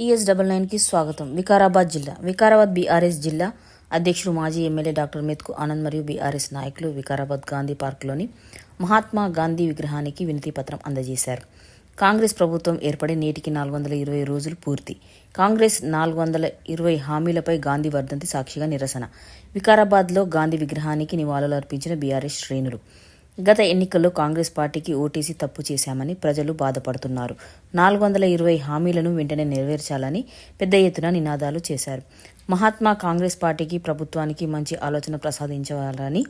TS double నైన్కి స్వాగతం. వికారాబాద్ జిల్లా. వికారాబాద్ బీఆర్ఎస్ జిల్లా అధ్యక్షుడు మాజీ ఎమ్మెల్యే డాక్టర్ మెత్కు ఆనంద్ మరియు బీఆర్ఎస్ నాయకులు వికారాబాద్ గాంధీ పార్కులోని మహాత్మా గాంధీ విగ్రహానికి వినతి పత్రం అందజేశారు. కాంగ్రెస్ ప్రభుత్వం ఏర్పడి నేటికి నాలుగు వందల ఇరవై రోజులు పూర్తి. కాంగ్రెస్ నాలుగు వందల ఇరవై హామీలపై గాంధీ వర్ధంతి సాక్షిగా నిరసన. వికారాబాద్లో గాంధీ విగ్రహానికి నివాళులు అర్పించిన బీఆర్ఎస్ శ్రేణులు. గత ఎన్నికల్లో కాంగ్రెస్ పార్టీకి ఓటీసీ తప్పు చేశామని ప్రజలు బాధపడుతున్నారు. నాలుగు వందల ఇరవై హామీలను వెంటనే నెరవేర్చాలని పెద్ద ఎత్తున నినాదాలు చేశారు. మహాత్మా కాంగ్రెస్ పార్టీకి ప్రభుత్వానికి మంచి ఆలోచన ప్రసాదించాలని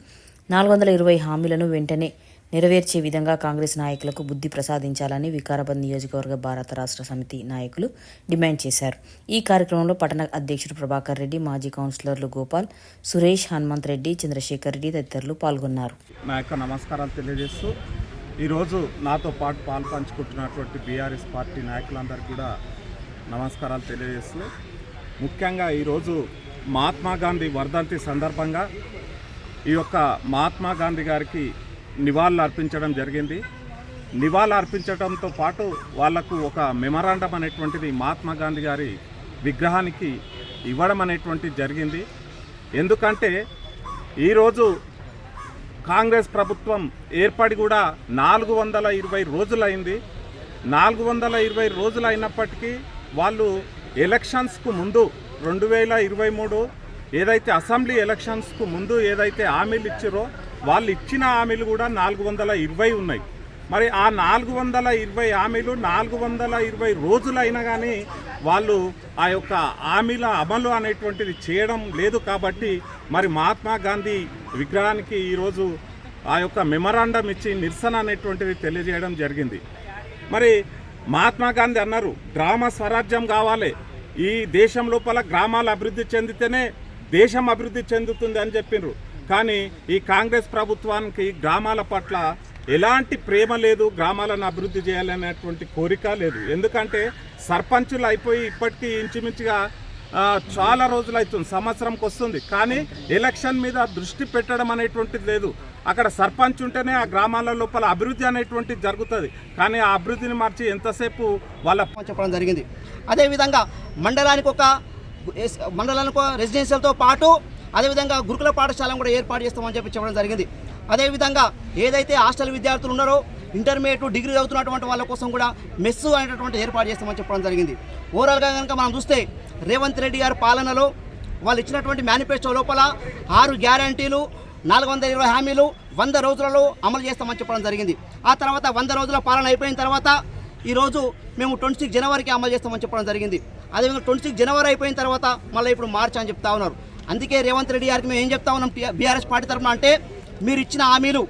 నాలుగు వందల ఇరవై హామీలను వెంటనే నెరవేర్చే విధంగా కాంగ్రెస్ నాయకులకు బుద్ధి ప్రసాదించాలని వికారాబాద్ నియోజకవర్గ భారత రాష్ట్ర సమితి నాయకులు డిమాండ్ చేశారు. ఈ కార్యక్రమంలో పట్టణ అధ్యక్షుడు ప్రభాకర్ రెడ్డి మాజీ కౌన్సిలర్లు గోపాల్ సురేష్ హనుమంత్ రెడ్డి చంద్రశేఖర్ రెడ్డి తదితరులు పాల్గొన్నారు. నా యొక్క నమస్కారాలు తెలియజేస్తూ ఈరోజు నాతో పాటు పాలు పంచుకుంటున్నటువంటి బీఆర్ఎస్ పార్టీ నాయకులందరికీ కూడా నమస్కారాలు తెలియజేస్తూ ముఖ్యంగా ఈరోజు మహాత్మా గాంధీ వర్ధంతి సందర్భంగా ఈ యొక్క మహాత్మా గాంధీ గారికి నివాళులు అర్పించడం జరిగింది. నివాళులు అర్పించడంతో పాటు వాళ్ళకు ఒక మెమరాండం అనేటువంటిది మహాత్మా గాంధీ గారి విగ్రహానికి ఇవ్వడం అనేటువంటిది జరిగింది. ఎందుకంటే ఈరోజు కాంగ్రెస్ ప్రభుత్వం ఏర్పడి కూడా నాలుగు వందల ఇరవై రోజులైంది. నాలుగు వందల ఇరవై రోజులు అయినప్పటికీ వాళ్ళు ఎలక్షన్స్కు ముందు రెండు వేల ఇరవై మూడు ఏదైతే అసెంబ్లీ ఎలక్షన్స్కు ముందు ఏదైతే హామీలు ఇచ్చారో వాళ్ళు ఇచ్చిన హామీలు కూడా నాలుగు వందల ఇరవై ఉన్నాయి. మరి ఆ నాలుగు వందల ఇరవై హామీలు నాలుగు వందల ఇరవై రోజులైనా కానీ వాళ్ళు ఆ యొక్క హామీల అమలు అనేటువంటిది చేయడం లేదు కాబట్టి మరి మహాత్మా గాంధీ విగ్రహానికి ఈరోజు ఆ యొక్క మెమరాండం ఇచ్చి నిరసన అనేటువంటిది తెలియజేయడం జరిగింది. మరి మహాత్మా గాంధీ అన్నారు గ్రామ స్వరాజ్యం కావాలి. ఈ దేశం లోపల గ్రామాలు అభివృద్ధి చెందితేనే దేశం అభివృద్ధి చెందుతుంది అని చెప్పిండ్రు కానీ ఈ కాంగ్రెస్ ప్రభుత్వానికి గ్రామాల పట్ల ఎలాంటి ప్రేమ లేదు గ్రామాలను అభివృద్ధి చేయాలనేటువంటి కోరిక లేదు. ఎందుకంటే సర్పంచులు అయిపోయి ఇప్పటికీ ఇంచుమించుగా చాలా రోజులు అవుతుంది సంవత్సరంకి వస్తుంది. కానీ ఎలక్షన్ మీద దృష్టి పెట్టడం అనేటువంటిది లేదు. అక్కడ సర్పంచ్ ఉంటేనే ఆ గ్రామాల లోపల అభివృద్ధి అనేటువంటిది జరుగుతుంది. కానీ ఆ అభివృద్ధిని మార్చి ఎంతసేపు వాళ్ళ చెప్పడం జరిగింది. అదేవిధంగా మండలానికి ఒక మండలానికి ఒక రెసిడెన్షియల్తో పాటు అదేవిధంగా గురుకుల పాఠశాలను కూడా ఏర్పాటు చేస్తామని చెప్పి చెప్పడం జరిగింది. అదేవిధంగా ఏదైతే హాస్టల్ విద్యార్థులు ఉన్నారో ఇంటర్మీడియట్ డిగ్రీ చదువుతున్నటువంటి వాళ్ళ కోసం కూడా మెస్సు అనేటటువంటి ఏర్పాటు చేస్తామని చెప్పడం జరిగింది. ఓవరాల్గా కనుక మనం చూస్తే రేవంత్ రెడ్డి గారి పాలనలో వాళ్ళు ఇచ్చినటువంటి మేనిఫెస్టో లోపల ఆరు గ్యారంటీలు నాలుగు వందల ఇరవై హామీలు వంద రోజులలో అమలు చేస్తామని చెప్పడం జరిగింది. ఆ తర్వాత వంద రోజుల పాలన అయిపోయిన తర్వాత ఈరోజు మేము ట్వంటీ సిక్స్ జనవరికి అమలు చేస్తామని చెప్పడం జరిగింది. అదేవిధంగా ట్వంటీ సిక్స్ జనవరి అయిపోయిన తర్వాత మళ్ళీ ఇప్పుడు మార్చి అని చెప్తా ఉన్నారు. అందుకే రేవంత్ రెడ్డి గారికి మేము ఏం చెప్తా ఉన్నాం బీఆర్ఎస్ పార్టీ తరఫున అంటే మీరు ఇచ్చిన హామీలు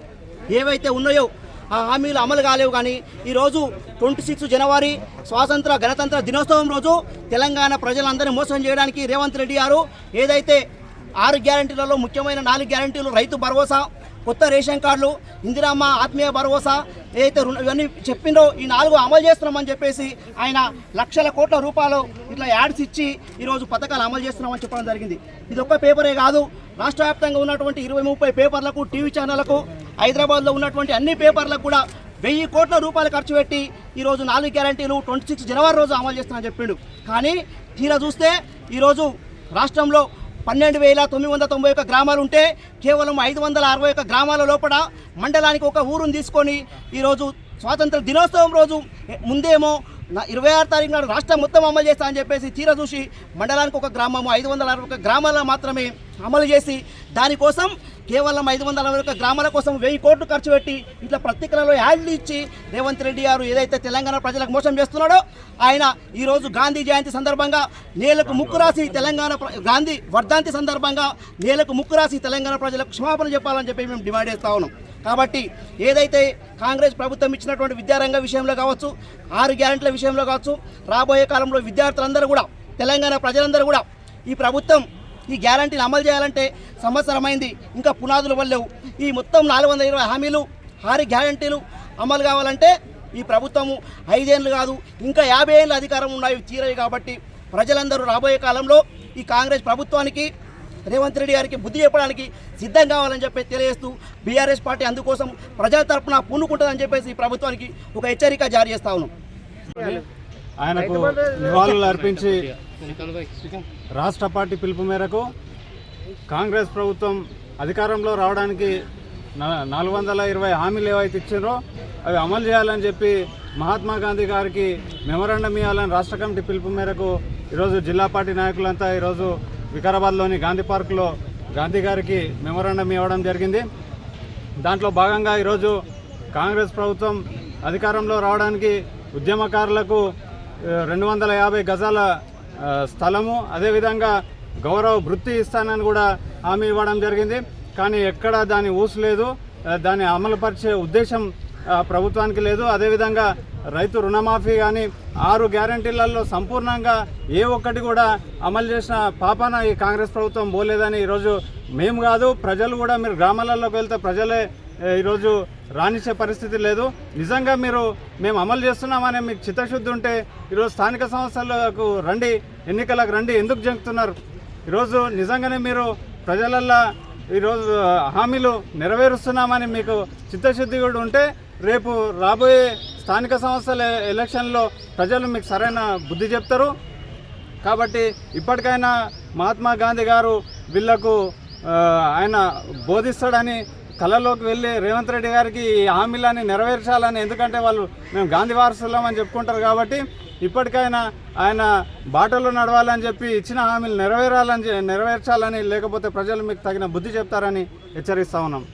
ఏవైతే ఉన్నాయో ఆ హామీలు అమలు కాలేవు కానీ ఈరోజు ట్వంటీ సిక్స్ జనవరి స్వాతంత్ర గణతంత్ర దినోత్సవం రోజు తెలంగాణ ప్రజలందరినీ మోసం చేయడానికి రేవంత్ రెడ్డి గారు ఏదైతే ఆరు గ్యారంటీలలో ముఖ్యమైన నాలుగు గ్యారంటీలు రైతు భరోసా కొత్త రేషన్ కార్డులు ఇందిరామ్మ ఆత్మీయ భరోసా ఏదైతే ఇవన్నీ చెప్పిండో ఈ నాలుగు అమలు చేస్తున్నామని చెప్పేసి ఆయన లక్షల కోట్ల రూపాయలు ఇట్లా యాడ్స్ ఇచ్చి ఈరోజు పథకాలు అమలు చేస్తున్నామని చెప్పడం జరిగింది. ఇది ఒక్క పేపరే కాదు రాష్ట్ర వ్యాప్తంగా ఉన్నటువంటి ఇరవై ముప్పై పేపర్లకు టీవీ ఛానళ్ళకు హైదరాబాద్లో ఉన్నటువంటి అన్ని పేపర్లకు కూడా వెయ్యి కోట్ల రూపాయలు ఖర్చు పెట్టి ఈరోజు నాలుగు గ్యారంటీలు ట్వంటీ సిక్స్ జనవరి రోజు అమలు చేస్తున్నామని చెప్పిండు. కానీ తీరా చూస్తే ఈరోజు రాష్ట్రంలో పన్నెండు వేల తొమ్మిది వందల తొంభై ఒక్క గ్రామాలు ఉంటే కేవలం ఐదు వందల అరవై ఒక్క గ్రామాల లోపల మండలానికి ఒక ఊరును తీసుకొని ఈరోజు స్వాతంత్ర దినోత్సవం రోజు ముందేమో నా ఇరవై ఆరు తారీఖు నాడు రాష్ట్రం మొత్తం అమలు చేస్తా అని చెప్పేసి తీర చూసి మండలానికి ఒక గ్రామము ఐదు వందల అరవై ఒక గ్రామాల మాత్రమే అమలు చేసి దానికోసం కేవలం ఐదు వందల అరవై ఒక్క గ్రామాల కోసం వెయ్యి కోట్లు ఖర్చు పెట్టి ఇట్లా పత్రికలలో యాడ్లు ఇచ్చి రేవంత్ రెడ్డి గారు ఏదైతే తెలంగాణ ప్రజలకు మోసం చేస్తున్నాడో ఆయన ఈరోజు గాంధీ జయంతి సందర్భంగా నేలకు ముక్కు రాసి తెలంగాణ గాంధీ వర్ధాంతి సందర్భంగా నేలకు ముక్కు రాసి తెలంగాణ ప్రజలకు క్షమాపణ చెప్పాలని చెప్పి మేము డిమాండ్ చేస్తా ఉన్నాం. కాబట్టి ఏదైతే కాంగ్రెస్ ప్రభుత్వం ఇచ్చినటువంటి విద్యారంగ విషయంలో కావచ్చు ఆరు గ్యారెంట్ల విషయంలో కావచ్చు రాబోయే కాలంలో విద్యార్థులందరూ కూడా తెలంగాణ ప్రజలందరూ కూడా ఈ ప్రభుత్వం ఈ గ్యారంటీని అమలు చేయాలంటే సంవత్సరమైంది. ఇంకా పునాదులు వల్లేవు ఈ మొత్తం నాలుగు వందల ఇరవై హామీలు ఆరు గ్యారంటీలు అమలు కావాలంటే ఈ ప్రభుత్వము ఐదేళ్ళు కాదు ఇంకా యాభై ఏళ్ళు అధికారం ఉన్నాయి తీరవి కాబట్టి ప్రజలందరూ రాబోయే కాలంలో ఈ కాంగ్రెస్ ప్రభుత్వానికి రేవంత్ రెడ్డి గారికి బుద్ధి చెప్పడానికి సిద్ధం కావాలని చెప్పి తెలియజేస్తూ బీఆర్ఎస్ పార్టీ అందుకోసం ప్రజల తరపున పూనుకుంటుందని చెప్పేసి ప్రభుత్వానికి ఒక హెచ్చరిక జారీ చేస్తా ఉన్నాం. ఆయనకు నివాళులు అర్పించి రాష్ట్ర పార్టీ పిలుపు మేరకు కాంగ్రెస్ ప్రభుత్వం అధికారంలో రావడానికి నాలుగు వందల ఇరవై హామీలు ఏవైతే ఇచ్చారో అవి అమలు చేయాలని చెప్పి మహాత్మా గాంధీ గారికి మెమరాండం ఇవ్వాలని రాష్ట్ర కమిటీ పిలుపు మేరకు ఈరోజు జిల్లా పార్టీ నాయకులంతా ఈరోజు వికారాబాద్లోని గాంధీ పార్కులో గాంధీ గారికి మెమోరాండం ఇవ్వడం జరిగింది. దాంట్లో భాగంగా ఈరోజు కాంగ్రెస్ ప్రభుత్వం అధికారంలో రావడానికి ఉద్యమకారులకు రెండు వందల యాభై గజాల స్థలము అదేవిధంగా గౌరవ వృత్తి ఇస్తానని కూడా హామీ ఇవ్వడం జరిగింది. కానీ ఎక్కడ దాని ఊసు లేదు. దాన్ని అమలుపరిచే ఉద్దేశం ప్రభుత్వానికి లేదు. అదేవిధంగా రైతు రుణమాఫీ కానీ ఆరు గ్యారంటీలలో సంపూర్ణంగా ఏ ఒక్కటి కూడా అమలు చేసిన పాపాన ఈ కాంగ్రెస్ ప్రభుత్వం పోలేదని ఈరోజు మేము కాదు ప్రజలు కూడా మీరు గ్రామాలలోకి వెళ్తే ప్రజలే ఈరోజు రాణించే పరిస్థితి లేదు. నిజంగా మీరు మేము అమలు చేస్తున్నామనే మీకు చిత్తశుద్ధి ఉంటే ఈరోజు స్థానిక సంస్థలకు రండి ఎన్నికలకు రండి ఎందుకు జంకుతున్నారు? ఈరోజు నిజంగానే మీరు ప్రజలల్లో ఈరోజు హామీలు నెరవేరుస్తున్నామని మీకు చిత్తశుద్ధి కూడా ఉంటే రేపు రాబోయే స్థానిక సంస్థల ఎలక్షన్లో ప్రజలు మీకు సరైన బుద్ధి చెప్తారు. కాబట్టి ఇప్పటికైనా మహాత్మా గాంధీ గారు వీళ్ళకు ఆయన బోధిస్తాడని కళలోకి వెళ్ళి రేవంత్ రెడ్డి గారికి ఈ హామీలని నెరవేర్చాలని ఎందుకంటే వాళ్ళు మేము గాంధీ వారసులం అని చెప్పుకుంటారు కాబట్టి ఇప్పటికైనా ఆయన బాటలో నడవాలని చెప్పి ఇచ్చిన హామీలు నెరవేరాలని నెరవేర్చాలని లేకపోతే ప్రజలు మీకు తగిన బుద్ధి చెప్తారని హెచ్చరిస్తా ఉన్నాం.